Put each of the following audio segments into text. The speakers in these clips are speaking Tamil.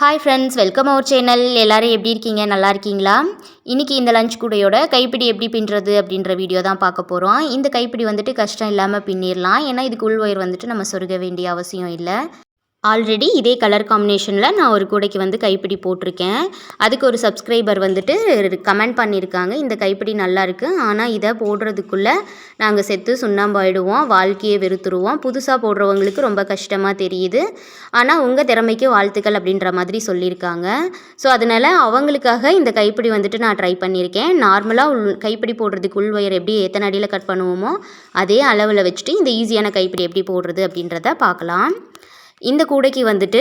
Hi friends welcome our channel எல்லோரும் எப்படி இருக்கீங்க? நல்லா இருக்கீங்களா? இன்றைக்கி இந்த லஞ்ச் கூடையோட கைப்பிடி எப்படி பின்னுறது அப்படின்ற வீடியோ தான் பார்க்க போகிறோம் இந்த கைப்பிடி வந்துட்டு கஷ்டம் இல்லாமல் பின்னிடலாம் ஏன்னா இதுக்கு உள்வயர் வந்துட்டு நம்ம சொருக வேண்டிய அவசியம் இல்லை. ஆல்ரெடி இதே கலர் காம்பினேஷனில் நான் ஒரு கூடைக்கு வந்து கைப்பிடி போட்டிருக்கேன். அதுக்கு ஒரு சப்ஸ்கிரைபர் வந்துட்டு கமெண்ட் பண்ணியிருக்காங்க. இந்த கைப்பிடி நல்லாருக்கு ஆனால் இதை போடுறதுக்குள்ளே நாங்கள் செத்து சுண்ணாம்பாயிடுவோம். வாழ்க்கையை வெறுத்துருவோம். புதுசாக போடுறவங்களுக்கு ரொம்ப கஷ்டமாக தெரியுது. ஆனால் உங்கள் திறமைக்கு வாழ்த்துக்கள் அப்படின்ற மாதிரி சொல்லியிருக்காங்க. ஸோ அதனால் அவங்களுக்காக இந்த கைப்பிடி வந்துட்டு நான் ட்ரை பண்ணியிருக்கேன். நார்மலாக உள் கைப்பிடி போடுறதுக்கு உள் ஒயர் எப்படி எத்தனை அடியில் கட் பண்ணுவோமோ அதே அளவில் வச்சுட்டு இந்த ஈஸியான கைப்பிடி எப்படி போடுறது அப்படின்றத பார்க்கலாம். இந்த கூடைக்கு வந்துட்டு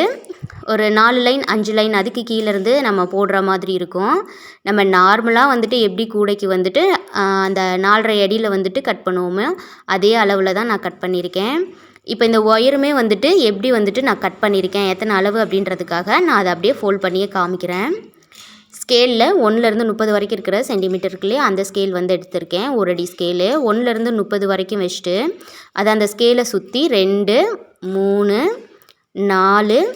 ஒரு நாலு லைன் அஞ்சு லைன் அதுக்கு கீழேருந்து நம்ம போடுற மாதிரி இருக்கும். நம்ம நார்மலாக வந்துட்டு எப்படி கூடைக்கு வந்துட்டு அந்த நாலரை அடியில் வந்துட்டு கட் பண்ணுவோமோ அதே அளவில் தான் நான் கட் பண்ணியிருக்கேன். இப்போ இந்த ஒயருமே வந்துட்டு எப்படி வந்துட்டு நான் கட் பண்ணியிருக்கேன் எத்தனை அளவு அப்படின்றதுக்காக நான் அதை அப்படியே ஃபோல்ட் பண்ணியே காமிக்கிறேன். ஸ்கேலில் ஒன்றுலேருந்து முப்பது வரைக்கும் இருக்கிற சென்டிமீட்டருக்குள்ளே அந்த ஸ்கேல் வந்து எடுத்திருக்கேன். ஒரு அடி ஸ்கேலு ஒன்றுலேருந்து முப்பது வரைக்கும் வச்சுட்டு அதை அந்த ஸ்கேலை சுற்றி ரெண்டு மூணு நாலு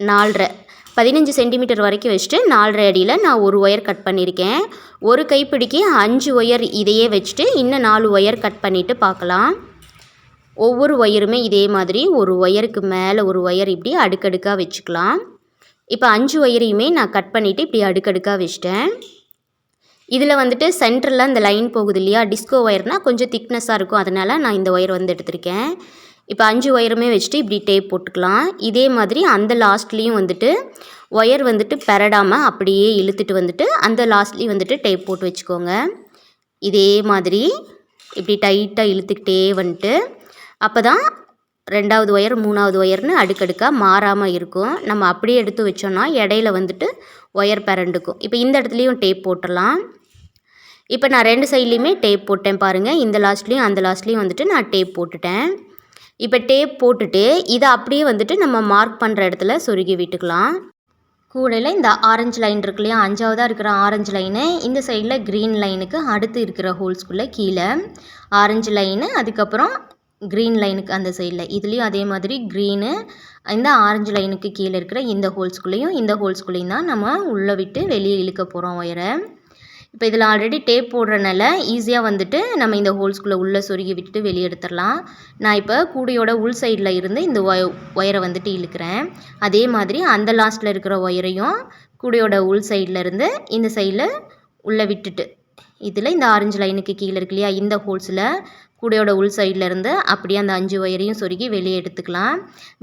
நாலரை. பதினஞ்சு சென்டிமீட்டர் வரைக்கும் வச்சுட்டு நாலரை அடியில் நான் ஒரு ஒயர் கட் பண்ணியிருக்கேன். ஒரு கைப்பிடிக்கு அஞ்சு ஒயர் இதையே வச்சுட்டு இன்னும் நாலு ஒயர் கட் பண்ணிவிட்டு பார்க்கலாம். ஒவ்வொரு ஒயருமே இதே மாதிரி ஒரு ஒயருக்கு மேலே ஒரு ஒயர் இப்படி அடுக்கடுக்காக வச்சுக்கலாம். இப்போ அஞ்சு ஒயரையுமே நான் கட் பண்ணிவிட்டு இப்படி அடுக்கடுக்காக வச்சிட்டேன். இதில் வந்துட்டு சென்டரில் அந்த லைன் போகுது இல்லையா? டிஸ்கோ ஒயர்னால் கொஞ்சம் திக்னஸாக இருக்கும். அதனால் நான் இந்த ஒயர் வந்து எடுத்திருக்கேன். இப்போ அஞ்சு ஒயருமே வச்சுட்டு இப்படி டேப் போட்டுக்கலாம். இதே மாதிரி அந்த லாஸ்ட்லேயும் வந்துட்டு ஒயர் வந்துட்டு பெரடாமல் அப்படியே இழுத்துட்டு வந்துட்டு அந்த லாஸ்ட்லேயும் வந்துட்டு டேப் போட்டு வச்சுக்கோங்க. இதே மாதிரி இப்படி டைட்டாக இழுத்துக்கிட்டே வந்துட்டு அப்போ தான் ரெண்டாவது ஒயர் மூணாவது ஒயர்னு அடுக்கடுக்காக மாறாமல் இருக்கும். நம்ம அப்படியே எடுத்து வச்சோன்னா இடையில வந்துட்டு ஒயர் பிறண்டுக்கும் இப்போ இந்த இடத்துலையும் டேப் போட்டுடலாம். இப்போ நான் ரெண்டு சைட்லேயுமே டேப் போட்டேன் பாருங்கள் இந்த லாஸ்ட்லேயும் அந்த லாஸ்ட்லேயும் வந்துட்டு நான் டேப் போட்டுட்டேன். இப்போ டேப் போட்டுட்டு இதை அப்படியே வந்துட்டு நம்ம மார்க் பண்ணுற இடத்துல சொருகி விட்டுக்கலாம். கூடையில் இந்த ஆரஞ்சு லைன் இருக்கு இல்லையா? அஞ்சாவதாக இருக்கிற ஆரஞ்சு லைனு இந்த சைடில் க்ரீன் லைனுக்கு அடுத்து இருக்கிற ஹோல்ஸ்குள்ளே கீழே ஆரஞ்சு லைனு அதுக்கப்புறம் க்ரீன் லைனுக்கு அந்த சைடில் இதுலேயும் அதே மாதிரி க்ரீனு இந்த ஆரஞ்சு லைனுக்கு கீழே இருக்கிற இந்த ஹோல்ஸ்குள்ளேயும் இந்த ஹோல்ஸ்குள்ளேயும் தான் நம்ம உள்ளே விட்டு வெளியே இழுக்க போகிறோம் ஒயரை. இப்போ இதில் ஆல்ரெடி டேப் போடுறனால ஈஸியாக வந்துட்டு நம்ம இந்த ஹோல்ஸ்குள்ளே உள்ளே சொருகி விட்டுட்டு வெளியே எடுத்துடலாம். நான் இப்போ கூடையோட உள் சைடில் இருந்து இந்த ஒய ஒயரை வந்துட்டு இழுக்கிறேன். அதே மாதிரி அந்த லாஸ்ட்டில் இருக்கிற ஒயரையும் கூடையோட உள் சைடில் இருந்து இந்த சைடில் உள்ளே விட்டுட்டு இதில் இந்த ஆரஞ்சு லைனுக்கு கீழே இருக்கு இல்லையா இந்த ஹோல்ஸில் கூடையோட உள் சைடில் இருந்து அப்படியே அந்த அஞ்சு ஒயரையும் சொருகி வெளியே எடுத்துக்கலாம்.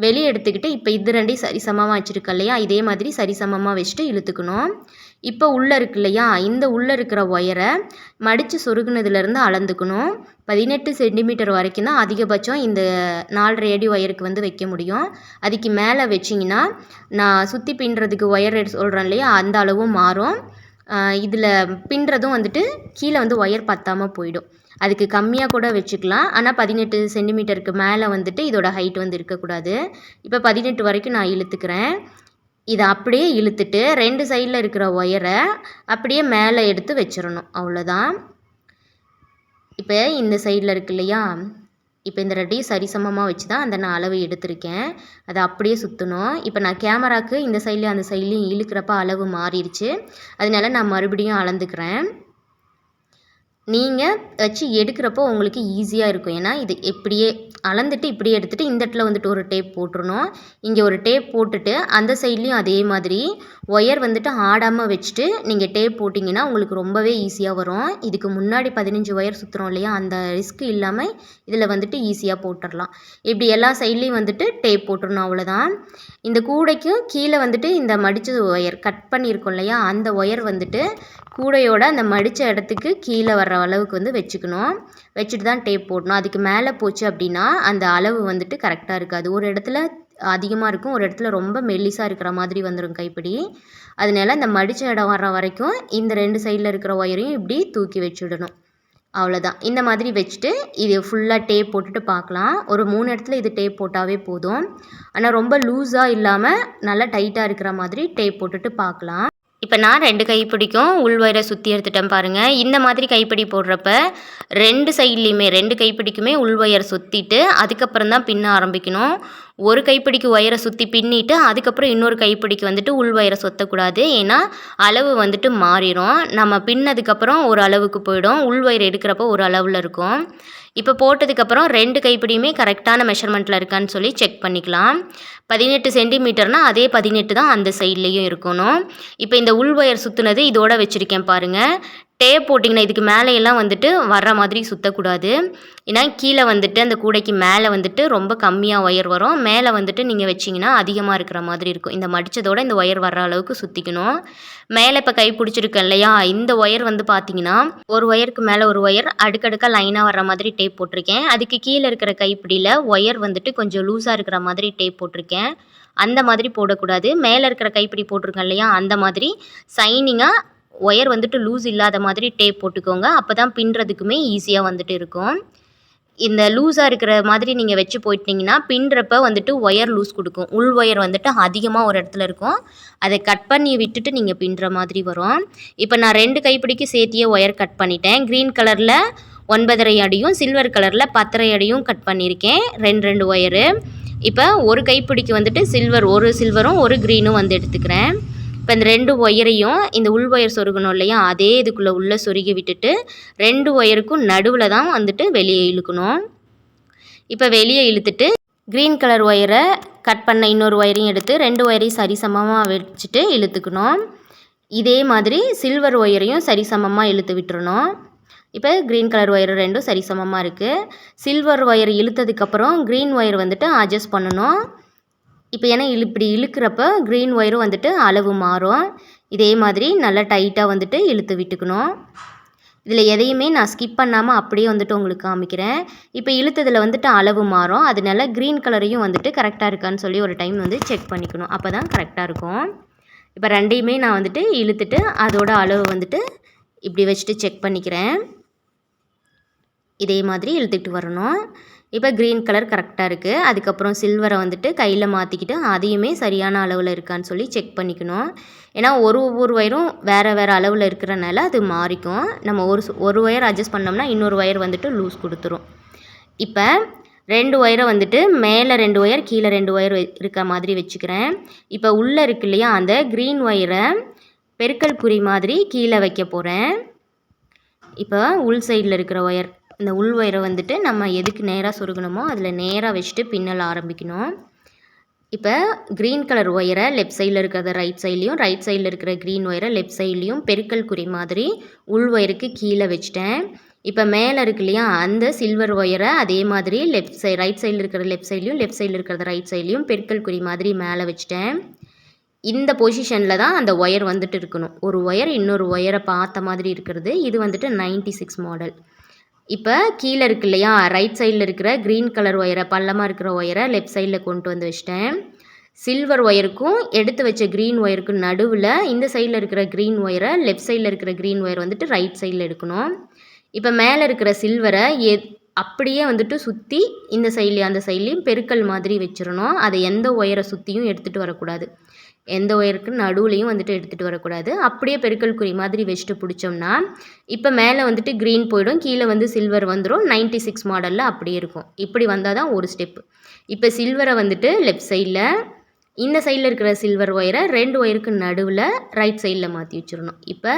வெளியே எடுத்துக்கிட்டு இப்போ இது ரெண்டையும் சரிசமமாக வச்சுருக்க இல்லையா இதே மாதிரி சரிசமமாக வச்சுட்டு இழுத்துக்கணும். இப்போ உள்ளே இருக்கு இல்லையா? இந்த உள்ளே இருக்கிற ஒயரை மடித்து சொருகுனதுலேருந்து அளந்துக்கணும். பதினெட்டு சென்டிமீட்டர் வரைக்கும் தான் அதிகபட்சம் இந்த நாலரை அடி ஒயருக்கு வந்து வைக்க முடியும். அதுக்கு மேலே வச்சிங்கன்னா நான் சுற்றி பின்னுறதுக்கு ஒயர் சொல்கிறேன் இல்லையா? அந்த அளவும் மாறும். இதில் பின்னுறதும் வந்துட்டு கீழே வந்து ஒயர் பத்தாமல் போயிடும். அதுக்கு கம்மியாக கூட வச்சுக்கலாம். ஆனால் பதினெட்டு சென்டிமீட்டருக்கு மேலே வந்துட்டு இதோட ஹைட் வந்து இருக்கக்கூடாது. இப்போ பதினெட்டு வரைக்கும் நான் இழுத்துக்கிறேன். இதை அப்படியே இழுத்துட்டு ரெண்டு சைடில் இருக்கிற ஒயரை அப்படியே மேலே எடுத்து வச்சிடணும் அவ்வளோதான் இப்போ இந்த சைடில் இருக்கு இல்லையா? இப்போ இந்த ரெண்டையும் சரிசமமாக வச்சு தான் அந்த நான் அளவு எடுத்திருக்கேன். அதை அப்படியே சுற்றணும் இப்போ நான் கேமராக்கு இந்த சைட்லேயும் அந்த சைட்லேயும் இழுக்கிறப்ப அளவு மாறிடுச்சு. அதனால நான் மறுபடியும் அளந்துக்கிறேன். நீங்கள் வச்சு எடுக்கிறப்போ உங்களுக்கு ஈஸியாக இருக்கும். ஏன்னா இது இப்படியே அளந்துட்டு இப்படியே எடுத்துகிட்டு இந்த இடத்துல வந்துட்டு ஒரு டேப் போட்டுருணும் இங்கே ஒரு டேப் போட்டுட்டு அந்த சைட்லேயும் அதே மாதிரி ஒயர் வந்துட்டு ஆடாமல் வச்சுட்டு நீங்கள் டேப் போட்டிங்கன்னா உங்களுக்கு ரொம்பவே ஈஸியாக வரும். இதுக்கு முன்னாடி பதினஞ்சு ஒயர் சுற்றுறோம் இல்லையா? அந்த ரிஸ்க் இல்லாமல் இதில் வந்துட்டு ஈஸியாக போட்டுடலாம் இப்படி எல்லா சைட்லேயும் வந்துட்டு டேப் போட்டுடணும் அவ்வளோதான் இந்த கூடைக்கும் கீழே வந்துட்டு இந்த மடித்த ஒயர் கட் பண்ணியிருக்கோம் இல்லையா? அந்த ஒயர் வந்துட்டு கூடையோட அந்த மடித்த இடத்துக்கு கீழே வர்ற அளவுக்கு வந்து வச்சுக்கணும். வச்சுட்டு தான் டேப் போடணும். அதுக்கு மேலே போச்சு அப்படின்னா அந்த அளவு வந்துட்டு கரெக்டாக இருக்காது. ஒரு இடத்துல அதிகமாக இருக்கும் ஒரு இடத்துல ரொம்ப மெல்லிசாக இருக்கிற மாதிரி வந்துடும் கைப்பிடி. அதனால இந்த மடித்த இடம் வர்ற வரைக்கும் இந்த ரெண்டு சைடில் இருக்கிற ஒயரையும் இப்படி தூக்கி வச்சுடணும். அவ்வளோதான் இந்த மாதிரி வச்சுட்டு இது ஃபுல்லாக டேப் போட்டுட்டு பார்க்கலாம். ஒரு மூணு இடத்துல இது டேப் போட்டாவே போதும். ஆனால் ரொம்ப லூஸாக இல்லாமல் நல்லா டைட்டாக இருக்கிற மாதிரி டேப் போட்டுட்டு பார்க்கலாம். இப்போ நான் ரெண்டு கைப்பிடிக்கும் உள் சுற்றி எடுத்துட்டேன் பாருங்கள் இந்த மாதிரி கைப்பிடி போடுறப்ப ரெண்டு சைட்லேயுமே ரெண்டு கைப்பிடிக்குமே உள் சுற்றிட்டு அதுக்கப்புறம் தான் பின்ன ஆரம்பிக்கணும். ஒரு கைப்பிடிக்கு ஒயரை சுற்றி பின்னிட்டு அதுக்கப்புறம் இன்னொரு கைப்பிடிக்கு வந்துட்டு உள் ஒயரை சொத்தக்கூடாது. ஏன்னா அளவு வந்துட்டு மாறிடும் நம்ம பின்னதுக்கப்புறம் ஒரு அளவுக்கு போயிடும். உள் ஒயர் எடுக்கிறப்போ ஒரு அளவில் இருக்கும். இப்போ போட்டதுக்கப்புறம் ரெண்டு கைப்பிடியுமே கரெக்டான மெஷர்மெண்ட்டில் இருக்கான்னு சொல்லி செக் பண்ணிக்கலாம். பதினெட்டு சென்டிமீட்டர்னால் அதே பதினெட்டு தான் அந்த சைட்லேயும் இருக்கணும். இப்போ இந்த உள் ஒயர் சுற்றுனது இதோட வச்சுருக்கேன் பாருங்கள் டேப் போட்டிங்கன்னா இதுக்கு மேலேயெல்லாம் வந்துட்டு வர்ற மாதிரி சுற்றக்கூடாது ஏன்னா கீழே வந்துட்டு அந்த கூடைக்கு மேலே வந்துட்டு ரொம்ப கம்மியாக ஒயர் வரும். மேலே வந்துட்டு நீங்கள் வச்சிங்கன்னா அதிகமாக இருக்கிற மாதிரி இருக்கும். இந்த மடித்ததோட இந்த ஒயர் வர்ற அளவுக்கு சுற்றிக்கணும் மேலே இப்போ கை பிடிச்சிருக்கேன் இல்லையா? இந்த ஒயர் வந்து பார்த்தீங்கன்னா ஒரு ஒயருக்கு மேலே ஒரு ஒயர் அடுக்கடுக்காக லைனாக வர்ற மாதிரி டேப் போட்டிருக்கேன். அதுக்கு கீழே இருக்கிற கைப்பிடியில் ஒயர் வந்துட்டு கொஞ்சம் லூஸாக இருக்கிற மாதிரி டேப் போட்டிருக்கேன். அந்த மாதிரி போடக்கூடாது. மேலே இருக்கிற கைப்பிடி போட்டிருக்கேன் இல்லையா? அந்த மாதிரி சைனிங்காக ஒயர் வந்துட்டு லூஸ் இல்லாத மாதிரி டேப் போட்டுக்கோங்க. அப்போ தான் பின்னுறதுக்குமே ஈஸியாக வந்துட்டு இருக்கும். இந்த லூஸாக இருக்கிற மாதிரி நீங்கள் வச்சு போயிட்டீங்கன்னா பின்னுறப்ப வந்துட்டு ஒயர் லூஸ் கொடுக்கும். உள் ஒயர் வந்துட்டு அதிகமாக ஒரு இடத்துல இருக்கும். அதை கட் பண்ணி விட்டுட்டு நீங்கள் பின்னுற மாதிரி வரும். இப்போ நான் ரெண்டு கைப்பிடிக்கு சேர்த்தியே ஒயர் கட் பண்ணிட்டேன். க்ரீன் கலரில் ஒன்பதரை அடியும் சில்வர் கலரில் பத்தரை அடியும் கட் பண்ணியிருக்கேன். ரெண்டு ரெண்டு ஒயரு. இப்போ ஒரு கைப்பிடிக்கு வந்துட்டு சில்வர் ஒரு சில்வரும் ஒரு க்ரீனும் வந்து எடுத்துக்கிறேன். இப்போ இந்த ரெண்டு ஒயரையும் இந்த உள் ஒயர் சொருகணும் இல்லையா அதே இதுக்குள்ளே உள்ளே சொருகி விட்டுட்டு ரெண்டு ஒயருக்கும் நடுவில் தான் வந்துட்டு வெளியே இழுக்கணும். இப்போ வெளியே இழுத்துட்டு க்ரீன் கலர் ஒயரை கட் பண்ண இன்னொரு ஒயரையும் எடுத்து ரெண்டு ஒயரையும் சரிசமமாக வச்சுட்டு இழுத்துக்கணும். இதே மாதிரி சில்வர் ஒயரையும் சரிசமமாக இழுத்து விட்டுறணும். இப்போ க்ரீன் கலர் ஒயர் ரெண்டும் சரிசமமாக இருக்குது சில்வர் ஒயர் இழுத்ததுக்கப்புறம் க்ரீன் ஒயர் வந்துட்டு அட்ஜஸ்ட் பண்ணணும். இப்போ ஏன்னா இழு இப்படி இழுக்கிறப்ப க்ரீன் ஒயரும் வந்துட்டு அளவு மாறும். இதே மாதிரி நல்லா டைட்டாக வந்துட்டு இழுத்து விட்டுக்கணும். இதில் எதையுமே நான் ஸ்கிப் பண்ணாமல் அப்படியே வந்துட்டு உங்களுக்கு காமிக்கிறேன். இப்போ இழுத்ததில் வந்துட்டு அளவு மாறும். அதனால க்ரீன் கலரையும் வந்துட்டு கரெக்டாக இருக்கான்னு சொல்லி ஒரு டைம் வந்து செக் பண்ணிக்கணும். அப்போ தான் கரெக்டாக இருக்கும். இப்போ ரெண்டையுமே நான் வந்துட்டு இழுத்துட்டு அதோட அளவு வந்துட்டு இப்படி வச்சுட்டு செக் பண்ணிக்கிறேன். இதே மாதிரி இழுத்துக்கிட்டு வரணும். இப்போ க்ரீன் கலர் கரெக்டாக இருக்குது அதுக்கப்புறம் சில்வரை வந்துட்டு கையில் மாற்றிக்கிட்டு அதையுமே சரியான அளவில் இருக்கான்னு சொல்லி செக் பண்ணிக்கணும். ஏன்னா ஒரு ஒவ்வொரு ஒயரும் வேறு வேறு அளவில் இருக்கிறனால அது மாறிக்கும். நம்ம ஒரு ஒரு ஒயர் அட்ஜஸ்ட் பண்ணோம்னா இன்னொரு ஒயர் வந்துட்டு லூஸ் கொடுத்துரும். இப்போ ரெண்டு ஒயரை வந்துட்டு மேலே ரெண்டு ஒயர் கீழே ரெண்டு ஒயர் இருக்க மாதிரி வச்சுக்கிறேன். இப்போ உள்ளே இருக்கு இல்லையா அந்த க்ரீன் ஒயரை பெருக்கல் குறி மாதிரி கீழே வைக்க போகிறேன் இப்போ உள் சைடில் இருக்கிற ஒயர் இந்த உள் ஒயரை வந்துட்டு நம்ம எதுக்கு நேராக சொருகணுமோ அதில் நேராக வச்சுட்டு பின்னல் ஆரம்பிக்கணும். இப்போ க்ரீன் கலர் ஒயரை லெஃப்ட் சைடில் இருக்கிறத ரைட் சைட்லேயும் ரைட் சைடில் இருக்கிற க்ரீன் ஒயரை லெஃப்ட் சைட்லேயும் பெருக்கல் குறி மாதிரி உள் ஒயருக்கு கீழே வச்சுட்டேன். இப்போ மேலே இருக்கு இல்லையா அந்த சில்வர் ஒயரை அதே மாதிரி லெஃப்ட் சை ரைட் சைடில் இருக்கிற லெஃப்ட் சைட்லேயும் லெஃப்ட் சைடில் இருக்கிறத ரைட் சைட்லேயும் பெருக்கல் குறி மாதிரி மேலே வச்சுட்டேன். இந்த பொசிஷனில் தான் அந்த ஒயர் வந்துட்டு இருக்கணும். ஒரு ஒயர் இன்னொரு ஒயரை பார்த்த மாதிரி இருக்கிறது. இது வந்துட்டு நைன்டி சிக்ஸ் மாடல் இப்போ கீழே இருக்கு இல்லையா? ரைட் சைடில் இருக்கிற க்ரீன் கலர் ஒயரை பள்ளமாக இருக்கிற ஒயரை லெஃப்ட் சைடில் கொண்டு வந்து வச்சிட்டேன். சில்வர் ஒயருக்கும் எடுத்து வச்ச க்ரீன் ஒயருக்கும் நடுவில் இந்த சைடில் இருக்கிற க்ரீன் ஒயரை லெஃப்ட் சைடில் இருக்கிற க்ரீன் ஒயர் வந்துட்டு ரைட் சைடில் எடுக்கணும். இப்போ மேலே இருக்கிற சில்வரை எ அப்படியே வந்துட்டு சுற்றி இந்த சைட்லேயும் அந்த சைட்லேயும் பெருக்கல் மாதிரி வச்சிடணும். அதை எந்த ஒயரை சுற்றியும் எடுத்துகிட்டு வரக்கூடாது. எந்த ஒயருக்கு நடுவுலையும் வந்துட்டு எடுத்துகிட்டு வரக்கூடாது. அப்படியே பெருக்கல் குறி மாதிரி வச்சுட்டு பிடிச்சோம்னா இப்போ மேலே வந்துட்டு க்ரீன் போயிடும் கீழே வந்து சில்வர் வந்துடும் நைன்ட்டி சிக்ஸ் மாடலில் அப்படியே இருக்கும். இப்படி வந்தால் தான் ஒரு ஸ்டெப்பு இப்போ சில்வரை வந்துட்டு லெஃப்ட் சைடில் இந்த சைடில் இருக்கிற சில்வர் ஒயரை ரெண்டு ஒயருக்கு நடுவில் ரைட் சைடில் மாற்றி வச்சிடணும். இப்போ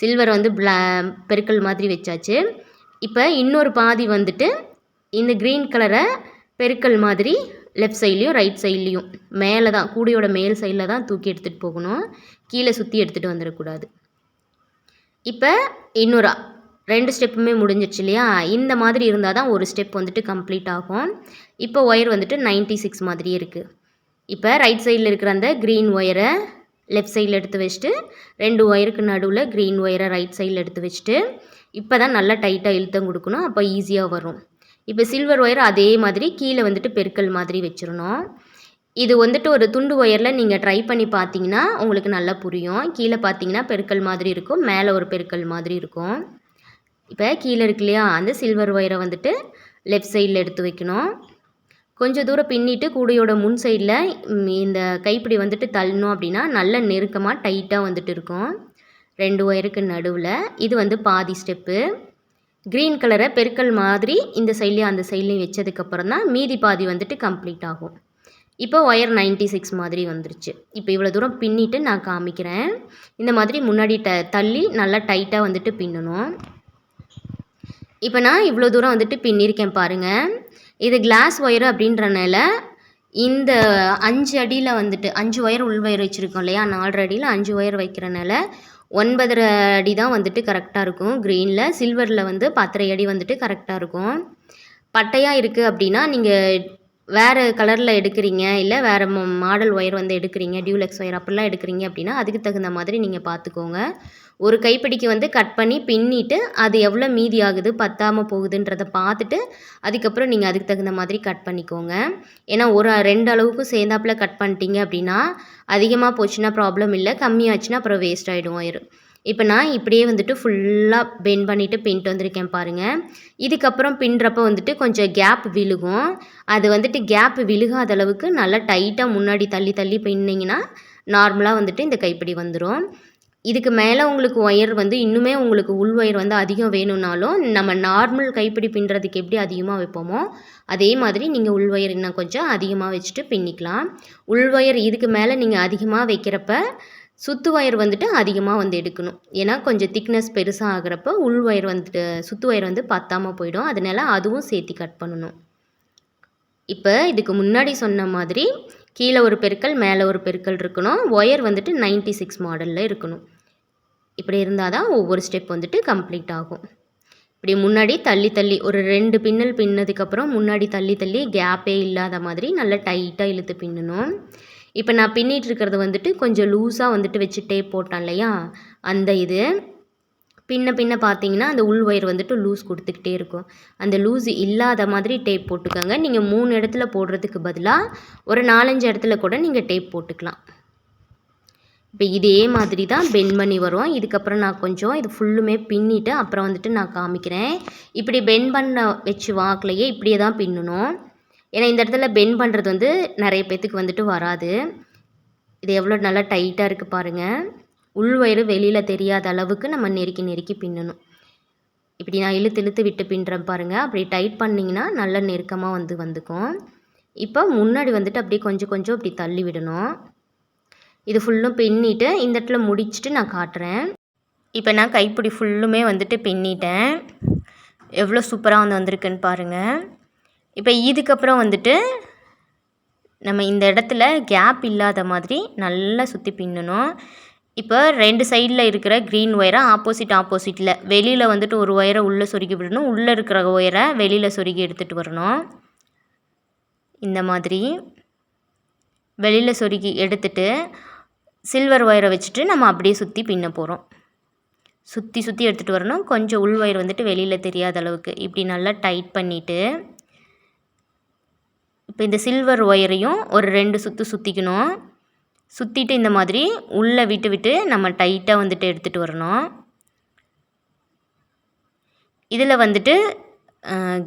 சில்வர் வந்து பிளா பெருக்கல் மாதிரி வச்சாச்சு. இப்போ இன்னொரு பாதி வந்துட்டு இந்த க்ரீன் கலரை பெருக்கல் மாதிரி லெஃப்ட் சைட்லேயும் ரைட் சைட்லேயும் மேலே தான் கூடையோட மேல் சைடில் தான் தூக்கி எடுத்துகிட்டு போகணும். கீழே சுற்றி எடுத்துகிட்டு வந்துடக்கூடாது. இப்போ இன்னொரு ரெண்டு ஸ்டெப்புமே முடிஞ்சிருச்சு இல்லையா? இந்த மாதிரி இருந்தால் தான் ஒரு ஸ்டெப் வந்துட்டு கம்ப்ளீட் ஆகும். இப்போ ஒயர் வந்துட்டு நைன்ட்டி சிக்ஸ் மாதிரியே இருக்குது இப்போ ரைட் சைடில் இருக்கிற அந்த க்ரீன் ஒயரை லெஃப்ட் சைடில் எடுத்து வச்சுட்டு ரெண்டு ஒயருக்கு நடுவில் க்ரீன் ஒயரை ரைட் சைடில் எடுத்து வச்சுட்டு இப்போ தான் நல்லா டைட்டாக இழுத்தம் கொடுக்கணும். அப்போ ஈஸியாக வரும். இப்போ சில்வர் ஒயர் அதே மாதிரி கீழே வந்துட்டு பெருக்கல் மாதிரி வச்சிடணும் இது வந்துட்டு ஒரு துண்டு ஒயரில் நீங்கள் ட்ரை பண்ணி பார்த்தீங்கன்னா உங்களுக்கு நல்லா புரியும். கீழே பார்த்தீங்கன்னா பெருக்கல் மாதிரி இருக்கும் மேலே ஒரு பெருக்கல் மாதிரி இருக்கும். இப்போ கீழே இருக்கு இல்லையா அந்த சில்வர் ஒயரை வந்துட்டு லெஃப்ட் சைடில் எடுத்து வைக்கணும். கொஞ்சம் தூரம் பின்னிட்டு கூடையோட முன் சைடில் இந்த கைப்பிடி வந்துட்டு தள்ளணும் அப்படின்னா நல்ல நெருக்கமாக டைட்டாக வந்துட்டு இருக்கும். ரெண்டு ஒயருக்கு நடுவில் இது வந்து பாதி ஸ்டெப்பு க்ரீன் கலரை பெருக்கல் மாதிரி இந்த சைட்லேயும் அந்த சைட்லேயும் வச்சதுக்கப்புறம் தான் மீதி பாதி வந்துட்டு கம்ப்ளீட் ஆகும். இப்போ ஒயர் 96 சிக்ஸ் மாதிரி வந்துருச்சு. இப்போ இவ்வளோ தூரம் பின்னிட்டு நான் காமிக்கிறேன். இந்த மாதிரி முன்னாடி ட தள்ளி நல்லா டைட்டாக வந்துட்டு பின்னணும். இப்போ நான் இவ்வளோ தூரம் வந்துட்டு பின்னிருக்கேன் பாருங்கள் இது கிளாஸ் ஒயர் அப்படின்றனால இந்த அஞ்சு அடியில் வந்துட்டு அஞ்சு ஒயர் உள் ஒயர் வச்சுருக்கோம் இல்லையா? நாலரை அடியில் அஞ்சு ஒயர் வைக்கிறனால ஒன்பதரை அடி தான் வந்துட்டு கரெக்டாக இருக்கும். க்ரீனில் சில்வரில் வந்து பத்தரை அடி வந்துட்டு கரெக்டாக இருக்கும். பட்டையாக இருக்குது அப்படின்னா நீங்கள் வேறு கலரில் எடுக்கிறீங்க இல்லை வேறு மாடல் ஒயர் வந்து எடுக்கிறீங்க டியூலெக்ஸ் ஒயர் அப்படிலாம் எடுக்கிறீங்க அப்படின்னா அதுக்கு தகுந்த மாதிரி நீங்கள் பார்த்துக்கோங்க ஒரு கைப்பிடிக்கு வந்து கட் பண்ணி பின்னிட்டு அது எவ்வளோ மீதி ஆகுது பத்தாமல் போகுதுன்றதை பார்த்துட்டு அதுக்கப்புறம் நீங்கள் அதுக்கு தகுந்த மாதிரி கட் பண்ணிக்கோங்க. ஏன்னா ஒரு ரெண்டு அளவுக்கும் சேர்ந்தாப்புல கட் பண்ணிட்டீங்க அப்படின்னா அதிகமாக போச்சுன்னா ப்ராப்ளம் இல்லை கம்மியாச்சுன்னா அப்புறம் வேஸ்ட் ஆகிடும் ஒயர் இப்போ நான் இப்படியே வந்துட்டு ஃபுல்லாக பெண்ட் பண்ணிவிட்டு பின்ட்டு வந்திருக்கேன் பாருங்கள் இதுக்கப்புறம் பின்னுறப்ப வந்துட்டு கொஞ்சம் கேப் விழுகும். அது வந்துட்டு கேப் விழுகாத அளவுக்கு நல்லா டைட்டாக முன்னாடி தள்ளி தள்ளி பின்னிங்கன்னா நார்மலாக வந்துட்டு இந்த கைப்பிடி வந்துடும் இதுக்கு மேலே உங்களுக்கு ஒயர் வந்து இன்னுமே உங்களுக்கு உள் ஒயர் வந்து அதிகம் வேணும்னாலும் நம்ம நார்மல் கைப்பிடி பின்னுறதுக்கு எப்படி அதிகமாக வைப்போமோ அதே மாதிரி நீங்கள் உள் ஒயர் இன்னும் கொஞ்சம் அதிகமாக வச்சுட்டு பின்னிக்கலாம். உள் ஒயர் இதுக்கு மேலே நீங்கள் அதிகமாக வைக்கிறப்ப சுத்து ஒயர் வந்துட்டு அதிகமாக வந்து எடுக்கணும். ஏன்னா கொஞ்சம் திக்னஸ் பெருசாக ஆகிறப்ப உள் ஒயர் வந்துட்டு சுத்து ஒயர் வந்து பத்தாமல் போயிடும். அதனால அதுவும் சேர்த்து கட் பண்ணணும். இப்போ இதுக்கு முன்னாடி சொன்ன மாதிரி கீழே ஒரு பெருக்கல் மேலே ஒரு பெருக்கல் இருக்கணும். ஒயர் வந்துட்டு 96 சிக்ஸ் மாடலில் இருக்கணும். இப்படி இருந்தால் தான் ஒவ்வொரு ஸ்டெப் வந்துட்டு கம்ப்ளீட் ஆகும். இப்படி முன்னாடி தள்ளி தள்ளி ஒரு ரெண்டு பின்னல் பின்னதுக்கப்புறம் முன்னாடி தள்ளி தள்ளி கேப்பே இல்லாத மாதிரி நல்லா டைட்டாக இழுத்து பின்னணும். இப்போ நான் பின்னிட்டு இருக்கிறது வந்துட்டு கொஞ்சம் லூஸாக வந்துட்டு வச்சு டேப் போட்டேன் இல்லையா? அந்த இது. பின்ன பின்ன பார்த்தீங்கன்னா அந்த உள் ஒயர் வந்துட்டு லூஸ் கொடுத்துக்கிட்டே இருக்கும். அந்த லூஸ் இல்லாத மாதிரி டேப் போட்டுக்கோங்க. நீங்கள் மூணு இடத்துல போடுறதுக்கு பதிலாக ஒரு நாலஞ்சு இடத்துல கூட நீங்கள் டேப் போட்டுக்கலாம். இப்போ இதே மாதிரி தான் பெண்ட் பண்ணி வரும். இதுக்கப்புறம் நான் கொஞ்சம் இது ஃபுல்லுமே பின்னிட்டு அப்புறம் வந்துட்டு நான் காமிக்கிறேன். இப்படி பெண்ட் பண்ண வச்சு வாக்குலையே இப்படியே தான் பின்னணும். ஏன்னா இந்த இடத்துல பெண்ட் பண்ணுறது வந்து நிறைய பேத்துக்கு வந்துட்டு வராது. இது எவ்வளோ நல்லா டைட்டாக இருக்குது பாருங்கள் உள்வயிறு வெளியில் தெரியாத அளவுக்கு நம்ம நெருக்கி நெருக்கி பின்னணும். இப்படி நான் இழுத்து இழுத்து விட்டு பின்னுறேன் பாருங்கள் அப்படி டைட் பண்ணிங்கன்னா நல்ல நெருக்கமாக வந்து வந்துக்கும். இப்போ முன்னாடி வந்துட்டு அப்படியே கொஞ்சம் கொஞ்சம் இப்படி தள்ளி விடணும். இது ஃபுல்லும் பின்னிட்டு இந்த இடத்துல முடிச்சுட்டு நான் காட்டுறேன். இப்போ நான் கைப்பிடி ஃபுல்லுமே வந்துட்டு பின்னிட்டேன். எவ்வளோ சூப்பராக வந்து வந்திருக்குன்னு பாருங்கள் இப்போ இதுக்கப்புறம் வந்துட்டு நம்ம இந்த இடத்துல கேப் இல்லாத மாதிரி நல்லா சுற்றி பின்னணும். இப்போ ரெண்டு சைடில் இருக்கிற க்ரீன் ஒயரை ஆப்போசிட் ஆப்போசிட்டில் வெளியில் வந்துட்டு ஒரு ஒயரை உள்ளே சொருகி விடணும். உள்ளே இருக்கிற ஒயரை வெளியில் சொருகி எடுத்துகிட்டு வரணும். இந்த மாதிரி. வெளியில் சொருகி எடுத்துட்டு சில்வர் ஒயரை வச்சுட்டு நம்ம அப்படியே சுற்றி பின்ன போகிறோம் சுற்றி சுற்றி எடுத்துகிட்டு வரணும். கொஞ்சம் உள் ஒயர் வந்துட்டு வெளியில் தெரியாத அளவுக்கு. இப்படி நல்லா டைட் பண்ணிவிட்டு இப்போ இந்த சில்வர் ஒயரையும் ஒரு ரெண்டு சுற்று சுற்றிக்கணும் சுற்றிட்டு இந்த மாதிரி உள்ளே விட்டு விட்டு நம்ம டைட்டாக வந்துட்டு எடுத்துகிட்டு வரணும். இதில் வந்துட்டு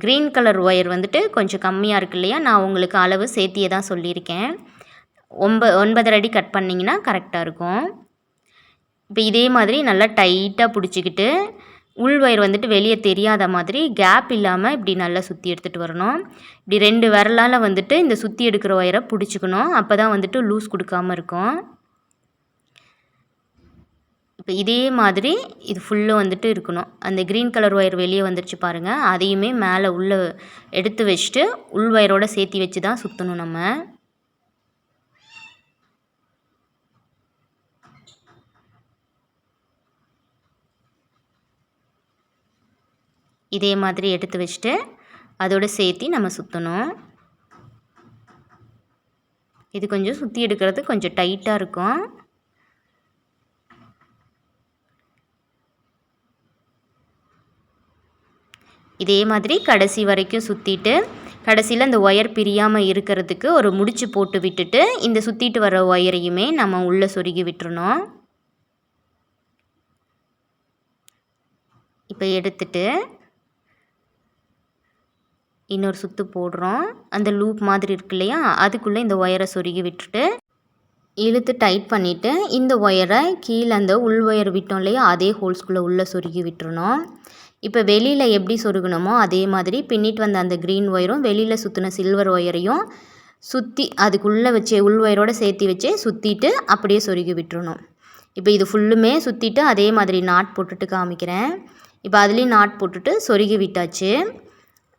க்ரீன் கலர் ஒயர் வந்துட்டு கொஞ்சம் கம்மியாக இருக்கு இல்லையா? நான் உங்களுக்கு அளவு சேர்த்தியே தான் சொல்லியிருக்கேன். ஒம்ப ஒன்பதரை அடி கட் பண்ணிங்கன்னா கரெக்டாக இருக்கும். இப்போ இதே மாதிரி நல்லா டைட்டாக பிடிச்சிக்கிட்டு உள் ஒயர் வந்துட்டு வெளியே தெரியாத மாதிரி கேப் இல்லாமல் இப்படி நல்லா சுற்றி எடுத்துகிட்டு வரணும். இப்படி ரெண்டு விரலால் வந்துட்டு இந்த சுற்றி எடுக்கிற ஒயரை பிடிச்சிக்கணும். அப்போ தான் வந்துட்டு லூஸ் கொடுக்காம இருக்கும். இப்போ இதே மாதிரி இது ஃபுல்லும் வந்துட்டு இருக்கணும். அந்த க்ரீன் கலர் ஒயர் வெளியே வந்துருச்சு பாருங்கள் அதையுமே மேலே உள்ளே எடுத்து வச்சுட்டு உள் ஒயரோட சேர்த்தி வச்சு தான் சுற்றணும் நம்ம. இதே மாதிரி எடுத்து வச்சுட்டு அதோட சேர்த்தி நம்ம சுற்றணும் இது கொஞ்சம் சுற்றி எடுக்கிறது கொஞ்சம் டைட்டாக இருக்கும். இதே மாதிரி கடைசி வரைக்கும் சுற்றிட்டு கடைசியில் அந்த ஒயர் பிரியாமல் இருக்கிறதுக்கு ஒரு முடிச்சு போட்டு விட்டுட்டு இந்த சுற்றிட்டு வர ஒயரையுமே நம்ம உள்ளே சொருகி விட்டுறணும். இப்போ எடுத்துட்டு இன்னொரு சுற்று போடுறோம். அந்த லூப் மாதிரி இருக்கு இல்லையா? அதுக்குள்ளே இந்த ஒயரை சொருகி விட்டுட்டு இழுத்து டைட் பண்ணிவிட்டு இந்த ஒயரை கீழே அந்த உள் ஒயர் விட்டோம் இல்லையா? அதே ஹோல்ஸ்குள்ளே உள்ளே சொருகி விட்டுருணும் இப்போ வெளியில் எப்படி சொருகணுமோ அதே மாதிரி பின்னிட்டு வந்த அந்த க்ரீன் ஒயரும் வெளியில் சுற்றின சில்வர் ஒயரையும் சுற்றி அதுக்குள்ளே வச்சு உள் ஒயரோடு சேர்த்தி வச்சு சுற்றிட்டு அப்படியே சொருகி விட்டுருணும் இப்போ இது ஃபுல்லுமே சுற்றிட்டு அதே மாதிரி நாட் போட்டுட்டு காமிக்கிறேன். இப்போ அதுலேயும் நாட் போட்டுட்டு சொருகி விட்டாச்சு.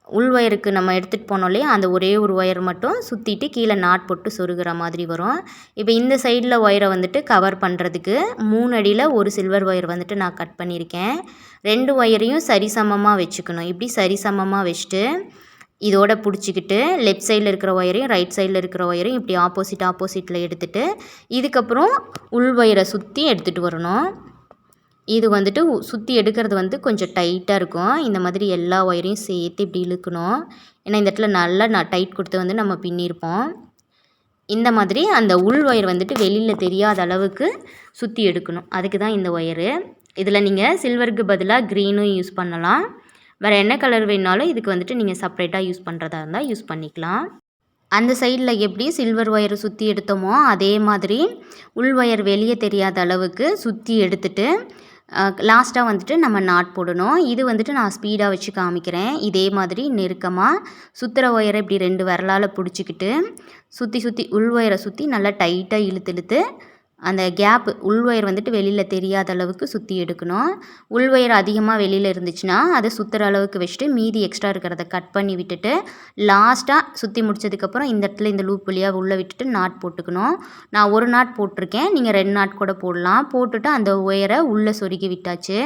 உள் ஒயருக்கு நம்ம எடுத்துகிட்டு போனோம் இல்லையா? அந்த ஒரே ஒரு ஒயர் மட்டும் சுற்றிட்டு கீழே நாட் போட்டு சொருகிற மாதிரி வரும். இப்போ இந்த சைடில் ஒயரை வந்துட்டு கவர் பண்ணுறதுக்கு மூணு அடியில் ஒரு சில்வர் ஒயர் வந்துட்டு நான் கட் பண்ணியிருக்கேன். ரெண்டு ஒயரையும் சரிசமமாக வச்சுக்கணும். இப்படி சரிசமமாக வச்சுட்டு இதோட பிடிச்சிக்கிட்டு லெஃப்ட் சைடில் இருக்கிற ஒயரையும் ரைட் சைடில் இருக்கிற ஒயரையும் இப்படி ஆப்போசிட் ஆப்போசிட்டில் எடுத்துகிட்டு இதுக்கப்புறம் உள் ஒயரை சுற்றி எடுத்துகிட்டு வரணும். இது வந்துட்டு சுற்றி எடுக்கிறது வந்து கொஞ்சம் டைட்டாக இருக்கும். இந்த மாதிரி எல்லா ஒயரையும் சேர்த்து இப்படி இழுக்கணும். ஏன்னா இந்த இடத்துல நல்லா நான் டைட் கொடுத்து வந்து நம்ம பின்னிருப்போம். இந்த மாதிரி அந்த உள் ஒயர் வந்துட்டு வெளியில் தெரியாத அளவுக்கு சுற்றி எடுக்கணும். அதுக்கு தான் இந்த ஒயரு இதில் நீங்கள் சில்வருக்கு பதிலாக க்ரீனும் யூஸ் பண்ணலாம். வேறு என்ன கலர் வேணாலும் இதுக்கு வந்துட்டு நீங்கள் செப்ரேட்டாக யூஸ் பண்ணுறதா இருந்தால் யூஸ் பண்ணிக்கலாம். அந்த சைடில் எப்படி சில்வர் ஒயரை சுற்றி எடுத்தோமோ அதே மாதிரி உள் ஒயர் வெளியே தெரியாத அளவுக்கு சுற்றி எடுத்துட்டு லாஸ்ட்டாக வந்துட்டு நம்ம நாட் போடணும். இது வந்துட்டு நான் ஸ்பீடாக வச்சு காமிக்கிறேன். இதே மாதிரி நெருக்கமாக சுற்றுற ஒயரை இப்படி ரெண்டு விரலால் பிடிச்சிக்கிட்டு சுற்றி சுற்றி உள் ஒயரை சுற்றி நல்லா டைட்டாக இழுத்து இழுத்து அந்த கேப்பு உள் ஒயர் வந்துட்டு வெளியில் தெரியாத அளவுக்கு சுற்றி எடுக்கணும். உள் ஒயர் அதிகமாக வெளியில் இருந்துச்சுன்னா அதை சுற்றுற அளவுக்கு வச்சுட்டு மீதி எக்ஸ்ட்ரா இருக்கிறத கட் பண்ணி விட்டுட்டு லாஸ்ட்டாக சுற்றி முடிச்சதுக்கப்புறம் இந்த இடத்துல இந்த லூப் வழியாக உள்ளே விட்டுட்டு நாட் போட்டுக்கணும். நான் ஒரு நாட் போட்டிருக்கேன் நீங்கள் ரெண்டு நாட் கூட போடலாம். போட்டுட்டு அந்த ஒயரை உள்ளே சொருகி விட்டாச்சு.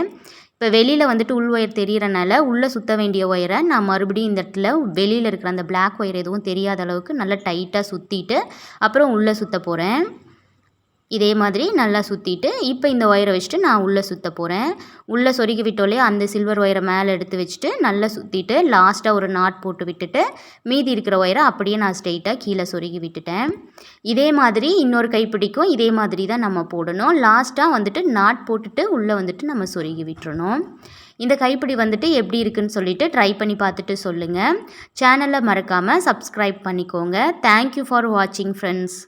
இப்போ வெளியில் வந்துட்டு உள் ஒயர் தெரிகிறனால உள்ளே சுற்ற வேண்டிய ஒயரை நான் மறுபடியும் இந்த இடத்துல வெளியில் இருக்கிற அந்த பிளாக் ஒயர் எதுவும் தெரியாத அளவுக்கு நல்லா டைட்டாக சுற்றிட்டு அப்புறம் உள்ளே சுற்ற போகிறேன் இதே மாதிரி நல்லா சுற்றிட்டு இப்போ இந்த ஒயரை வச்சுட்டு நான் உள்ளே சுற்ற போகிறேன் உள்ளே சொருகி விட்டோலே அந்த சில்வர் ஒயரை மேலே எடுத்து வச்சுட்டு நல்லா சுற்றிட்டு லாஸ்ட்டாக ஒரு நாட் போட்டு விட்டுட்டு மீதி இருக்கிற ஒயரை அப்படியே நான் ஸ்ட்ரெயிட்டாக கீழே சொருகி விட்டுட்டேன். இதே மாதிரி இன்னொரு கைப்பிடிக்கும் இதே மாதிரி தான் நம்ம போடணும். லாஸ்ட்டாக வந்துட்டு நாட் போட்டுட்டு உள்ளே வந்துட்டு நம்ம சொருகி விட்டுறணும். இந்த கைப்பிடி வந்துட்டு எப்படி இருக்குன்னு சொல்லிட்டு ட்ரை பண்ணி பார்த்துட்டு சொல்லுங்கள் சேனலை மறக்காமல் சப்ஸ்கிரைப் பண்ணிக்கோங்க. தேங்க்யூ ஃபார் வாட்சிங் ஃப்ரெண்ட்ஸ்